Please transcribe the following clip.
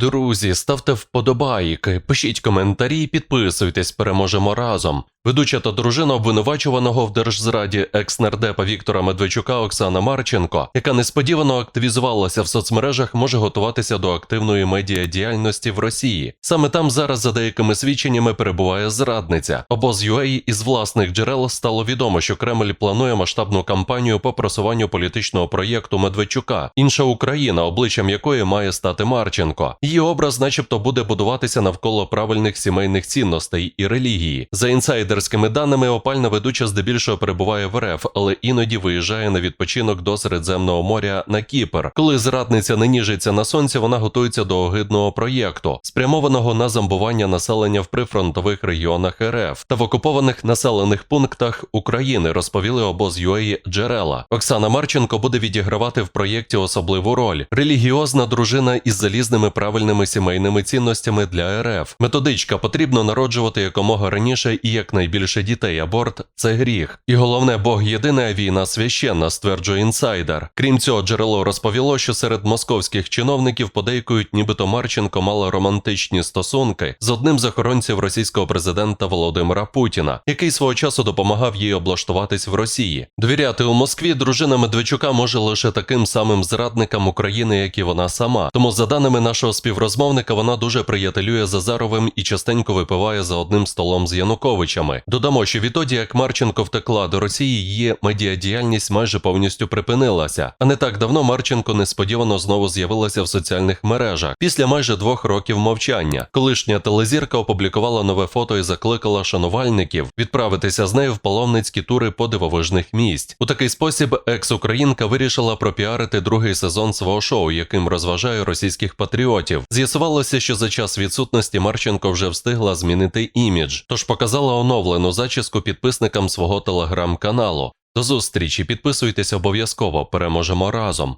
Друзі, ставте вподобайки, пишіть коментарі, підписуйтесь, переможемо разом. Ведуча та дружина обвинувачуваного в держзраді екс-нардепа Віктора Медведчука Оксана Марченко, яка несподівано активізувалася в соцмережах, може готуватися до активної медіадіяльності в Росії. Саме там зараз, за деякими свідченнями, перебуває зрадниця. Обоз UA із власних джерел стало відомо, що Кремль планує масштабну кампанію по просуванню політичного проєкту Медведчука. Інша Україна, обличчям якої має стати Марченко. Її образ, начебто, буде будуватися навколо правильних сімейних цінностей і релігії. За інсайдерськими даними, опальна ведуча здебільшого перебуває в РФ, але іноді виїжджає на відпочинок до Середземного моря на Кіпр. Коли зрадниця не ніжиться на сонці, вона готується до огидного проєкту, спрямованого на зомбування населення в прифронтових регіонах РФ та в окупованих населених пунктах України, розповіли обоз UA джерела. Оксана Марченко буде відігравати в проєкті особливу роль. Релігіозна дружина із залізними правильними сімейними цінностями для РФ. Методичка потрібно народжувати якомога раніше і якнайбільше дітей. Аборт це гріх. І головне, Бог єдине, війна священна, стверджує інсайдер. Крім цього, джерело розповіло, що серед московських чиновників подейкують, нібито Марченко мала романтичні стосунки з одним з охоронців російського президента Володимира Путіна, який свого часу допомагав їй облаштуватись в Росії. Довіряти у Москві дружина Медведчука може лише таким самим зрадникам України, як і вона сама. Тому, за даними нашого співрозмовника, вона дуже приятелює з Азаровим і частенько випиває за одним столом з Януковичами. Додамо, що відтоді, як Марченко втекла до Росії, її медіадіяльність майже повністю припинилася. А не так давно Марченко несподівано знову з'явилася в соціальних мережах після майже двох років мовчання. Колишня телезірка опублікувала нове фото і закликала шанувальників відправитися з нею в паломницькі тури по дивовижних місць. У такий спосіб екс-українка вирішила пропіарити другий сезон свого шоу, яким розважає російських патріотів. З'ясувалося, що за час відсутності Марченко вже встигла змінити імідж, тож показала оновлену зачіску підписникам свого телеграм-каналу. До зустрічі, підписуйтесь обов'язково, переможемо разом.